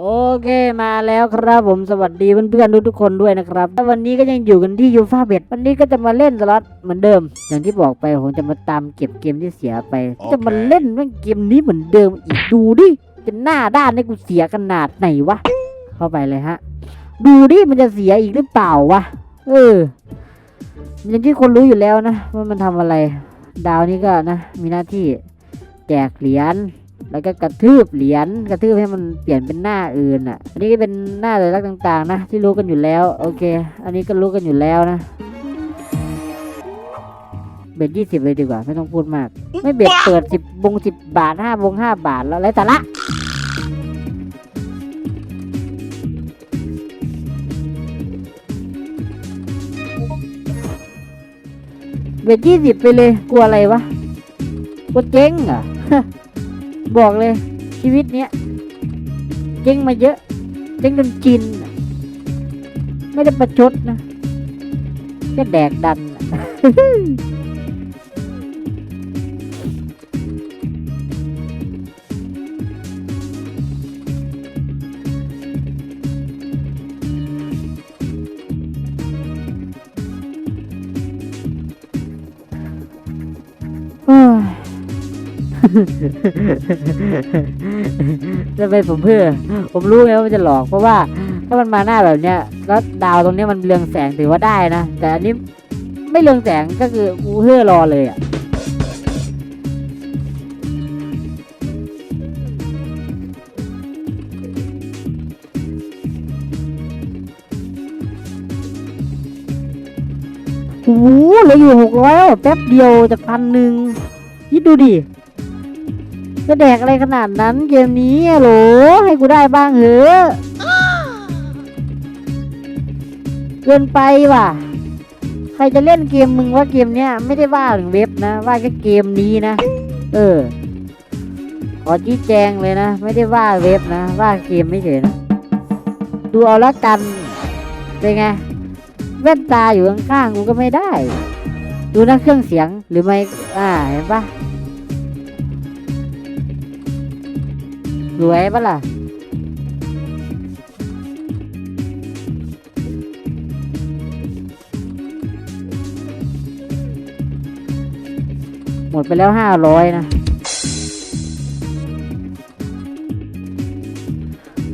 โอเคมาแล้วครับผมสวัสดีเพื่อนๆทุกๆคนด้วยนะครับแล้ววันนี้ก็ยังอยู่กันที่ยูฟาเบตวันนี้ก็จะมาเล่นสล็อตเหมือนเดิม อย่างที่บอกไปผมจะมาตามเก็บเกมที่เสียไปโอเคจะมาเล่นแม่งเกมนี้เหมือนเดิมอีกดูดิเป็นหน้าด้านให้กูเสียขนาดไหนวะเข้าไปเลยฮะ ดูดิมันจะเสียอีกหรือเปล่าวะเอออย่างที่คนรู้อยู่แล้วนะว่ามันทำอะไร ดาวนี้ก็นะ มีหน้าที่แจกเหรียญ แล้วก็กระทืบเหรียญกระทืบให้มันเปลี่ยนเป็นหน้าอื่นอะ อันนี้ก็เป็นหน้าสัญลักษณ์ต่าง ๆ นะ ที่รู้กันอยู่แล้ว โอเค อันนี้ก็รู้กันอยู่แล้วนะเบ็ดยี่สิบเลยดีกว่า ไม่ต้องพูดมาก ไม่เบ็ดเปิดสิบบงสิบบาทห้าบงห้าบาทแล้วไรแต่ละเบ็ดยี่สิบไปเลยกลัวอะไรวะกลัวเจ๊งเหรอ บอกเลย ชีวิตเนี้ยเจ๊งมาเยอะ เจ๊งจนจิน ไม่ได้ประชดนะแค่แดกดัน จะไปผมเพื่อ ผมรู้ไงว่ามันจะหลอกเพราะว่า ถ้ามันมาหน้าแบบเนี้ย แล้วดาวตรงนี้มันเรืองแสงถือว่าได้นะ แต่อันนี้ไม่เรืองแสงก็คือกูเพื่อรอเลยอะโอ้โหเหลืออยู่หกร้อยแป๊บเดียวจากพันหนึ่งคิดดูดิ จะแดกอะไรขนาดนั้นเกมนี้อะโหลให้กูได้บ้างเหอะเกินไปว่ะ ใครจะเล่นเกมมึงว่าเกมเนี้ยไม่ได้ว่าถึงเว็บนะ ว่าแค่เกมนี้นะ เออ ขอชี้แจงเลยนะ ไม่ได้ว่าเว็บนะ ว่าเกมไม่เฉยนะ ดูเอาละกัน เป็นไง แว่นตาอยู่ข้างๆกูก็ไม่ได้ ดูนะเครื่องเสียงหรือไม่ อ่า เห็นปะ วยปะล่ะหมดไปแล้วห้าร้อยนะ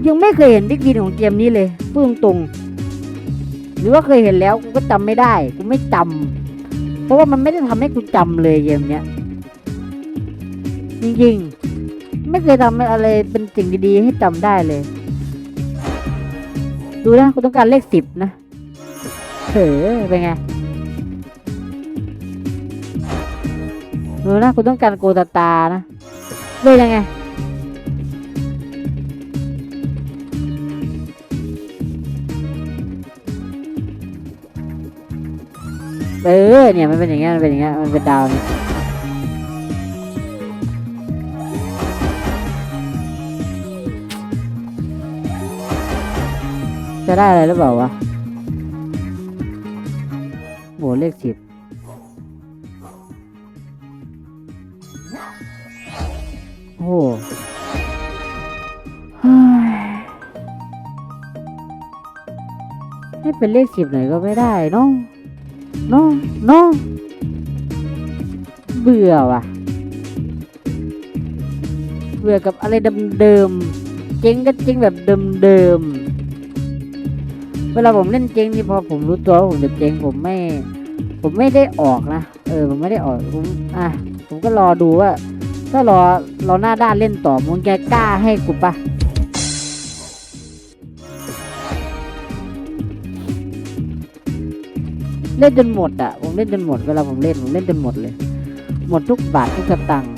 ยังไม่เคยเห็นบิ๊กบินของเกมนี้เลยพูดตรงหรือว่าเคยเห็นแล้วกูก็จำไม่ได้กูไม่จำเพราะว่ามันไม่ได้ทำให้กูจำเลยเกมเนี้ยจริงๆ ไม่เคยทำอะไรเป็นสิ่งดีๆให้จำได้เลย ดูนะกูต้องการเลขสิบนะเถอเป็นไงดูนะกูต้องการโกตาตานะเลยยังไงเออเนี่ยมันเป็นอย่างเงี้ยมันเป็นอย่างเงี้ยมันเป็นดาวเนี่ย จะได้อะไรหรือเปล่าวะโหเลขสิบโอ้โหเฮ้ยให้เป็นเลขสิบหน่อยก็ไม่ได้นาะโน้โน้อเบื่อว่ะ เบื่อกับอะไรเดิมๆเจ๊งก็เจ๊งแบบเดิมๆ วลาผมเล่นเจ๊งนี่พอผมรู้ตัวว่าผมจะเจ๊งผมไม่ ผมไม่ได้ออกนะ เออ ผมไม่ได้ออกผมอะผมก็รอดูว่า ถ้ารอรอหน้าด้านเล่นต่อมึงแกกล้าให้กูปะเล่นจนหมดอะ ผมเล่นจนหมด เวลาผมเล่นผมเล่นจนหมดเลย หมดทุกบาททุกสตังค์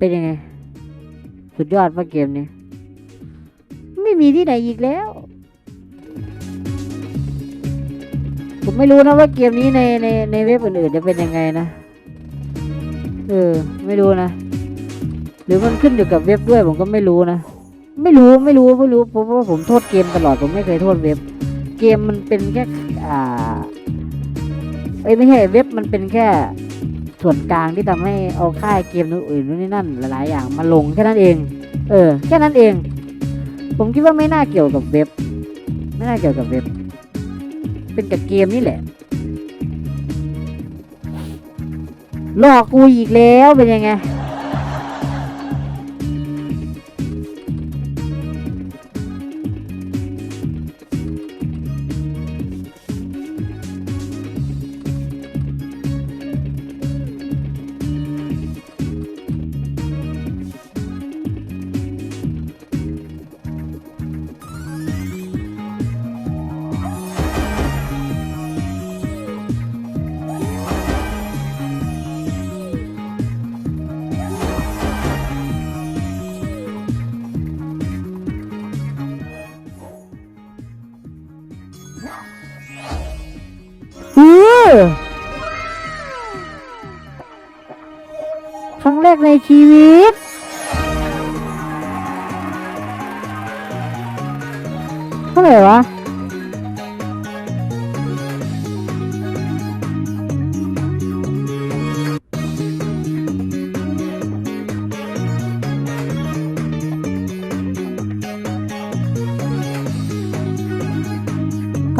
เป็นยังไง สุดยอดปะเกมนี้ ไม่มีที่ไหนอีกแล้ว ผมไม่รู้นะว่าเกมนี้ในในในเว็บอื่นๆจะเป็นยังไงนะ เออ ไม่รู้นะ หรือมันขึ้นอยู่กับเว็บด้วยผมก็ไม่รู้นะ ไม่รู้ไม่รู้ไม่รู้เพราะว่าผมโทษเกมตลอดผมไม่เคยโทษเว็บ เกมมันเป็นแค่ อ่า เอ้ยไม่ใช่เว็บมันเป็นแค่ ส่วนกลางที่ทำให้เอาค่ายเกมอื่นนู่นนี่นั่นหลายๆอย่างมาลงแค่นั้นเอง เออ แค่นั้นเอง ผมคิดว่าไม่น่าเกี่ยวกับเว็บ ไม่น่าเกี่ยวกับเว็บ เป็นกับเกมนี่แหละ หลอกกูอีกแล้วเป็นยังไง อือครั้งแรกในชีวิต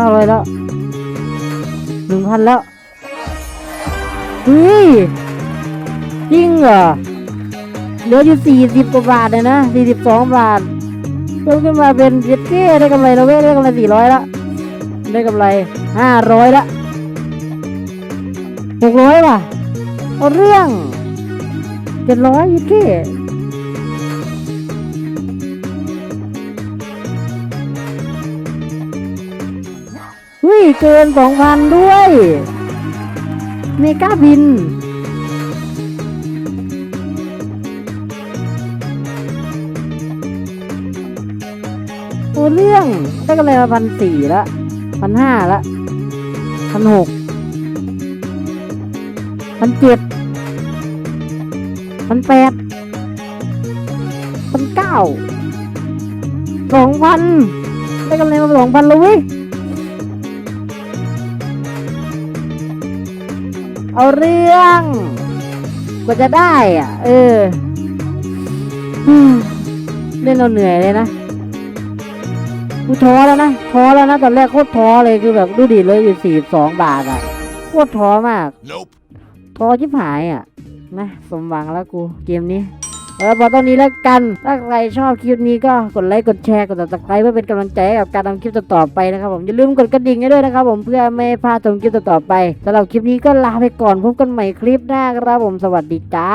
เก้าร้อยแล้วหนึ่งพันแล้วเฮ้ยจริงเหรอเหลืออยู่สี่สิบกว่าบาทเลยนะสี่สิบสองบาทเพิ่มขึ้นมาเป็นเจ็ดเก้ได้กำไรแล้วเว้ยได้กำไรสี่ร้อยละได้กำไรห้าร้อยละหกร้อยว่ะเอาเรื่องเจ็ดร้อยยี่เก้ เกินสองพันด้วย เมกาบิน โอ้เรื่องได้กำไรมาพันสี่ละพันห้าละพันหกพันเจ็ดพันแปดพันเก้าสองพันได้กำไรมาสองพันแล้วเว้ย เอาเรื่อง กว่าจะได้อะ เอออืมเล่นเราเหนื่อยเลยนะกูท้อแล้วนะท้อแล้วนะตอนแรกโคตรท้อเลยคือแบบดูดิเลยอยู่สี่สองบาทอะโคตรท้อมาก Nope. ท้อชิบหายอะนะสมหวังแล้วกูเกมนี้ เออพอตอนนี้แล้วกัน ถ้าใครชอบคลิปนี้ก็กดไลค์ กดแชร์ กดติดตามเพื่อเป็นกำลังใจให้กับการทำคลิปต่อๆไปนะครับผมอย่าลืมกดกระดิ่งให้ด้วยนะครับผมเพื่อไม่พลาดชมคลิปต่อๆไปสำหรับคลิปนี้ก็ลาไปก่อนพบกันใหม่คลิปหน้าครับผมสวัสดีจ้า